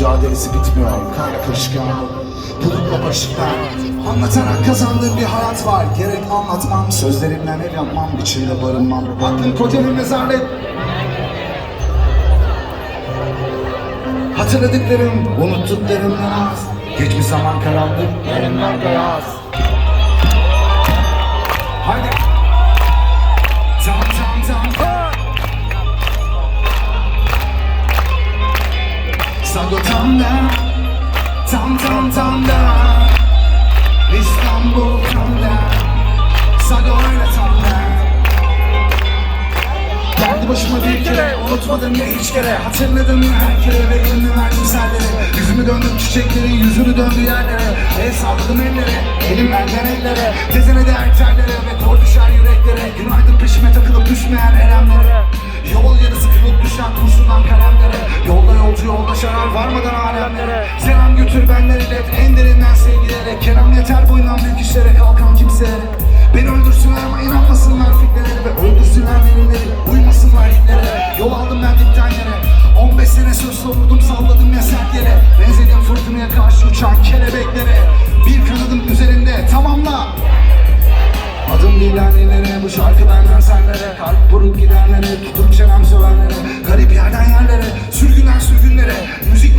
mücadelesi bitmiyor. Karışık yağmur, bulutla barışıklar. Anlatarak kazandığım bir hayat var. Gerek anlatmam, sözlerimle ev yapmam, içinde barınmam. Aklım kocanın mezarlık. Hatırladıklarım, unuttuklarımdan az. Geçmiş zaman karanlık, yarınlar beyaz. Sago tam. Tam tam tam. İstanbul tam da. Sago öyle başıma bir kere Unutmadım ya hiç kere Hatırladım ya her kere Ve gönlüm verdim sellere Yüzümü döndüm çiçekleri Yüzünü döndü yerlere El salladım ellere Elim benden ellere Tezene de erterlere ilet en derinden sevgilere. Kerem yeter boyundan büyük işlere kalkan kimselere. Beni öldürsünler ama inanmasınlar fitneleri Ve öldürsünler benimleri uymasınlar hitlere. Yol aldım ben dipten yere. 15 sene söz savurdum salladım ya sert yere. Benzedim fırtınaya karşı uçan kelebeklere. Bir kanadım üzerinde tamamla. Adım bilenlere bu şarkı benden senlere. Kalp vurup gidenlere tutup çenem sövenlere. Garip yerden yerlere sürgünden sürgünlere. Müzik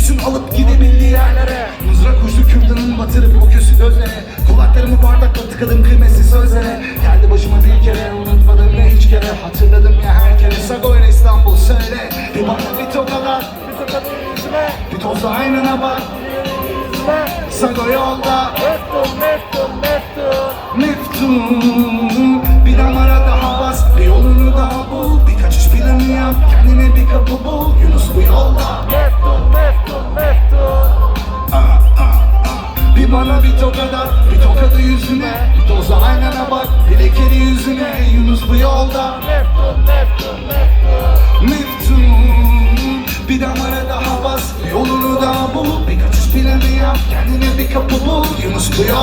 götürsün alıp gidebildiği yerlere. Mızrak uçlu kürdanın batırıp o kösü gözlere Kulaklarımı bardakla tıkadım kıymetsiz sözlere. Geldi başıma bir kere unutmadım ne hiç kere. Hatırladım ya her kere. Sagoyla İstanbul söyle. Bir bana bir tokalar Bir tokadın yüzüme, Bir toz aynana bak. Sago yolda. Meftun, meftun, meftun. Meftun bana bir tokat at Bir tokadı yüzüne. Bir toza aynana bak Bir lekeli yüzüne. Yunus bu yolda. Meftun, meftun, meftun. Meftun Bir damara daha bas. Yolunu daha bul Bir kaçış planı Kendine bir kapı bul Yunus bu yolda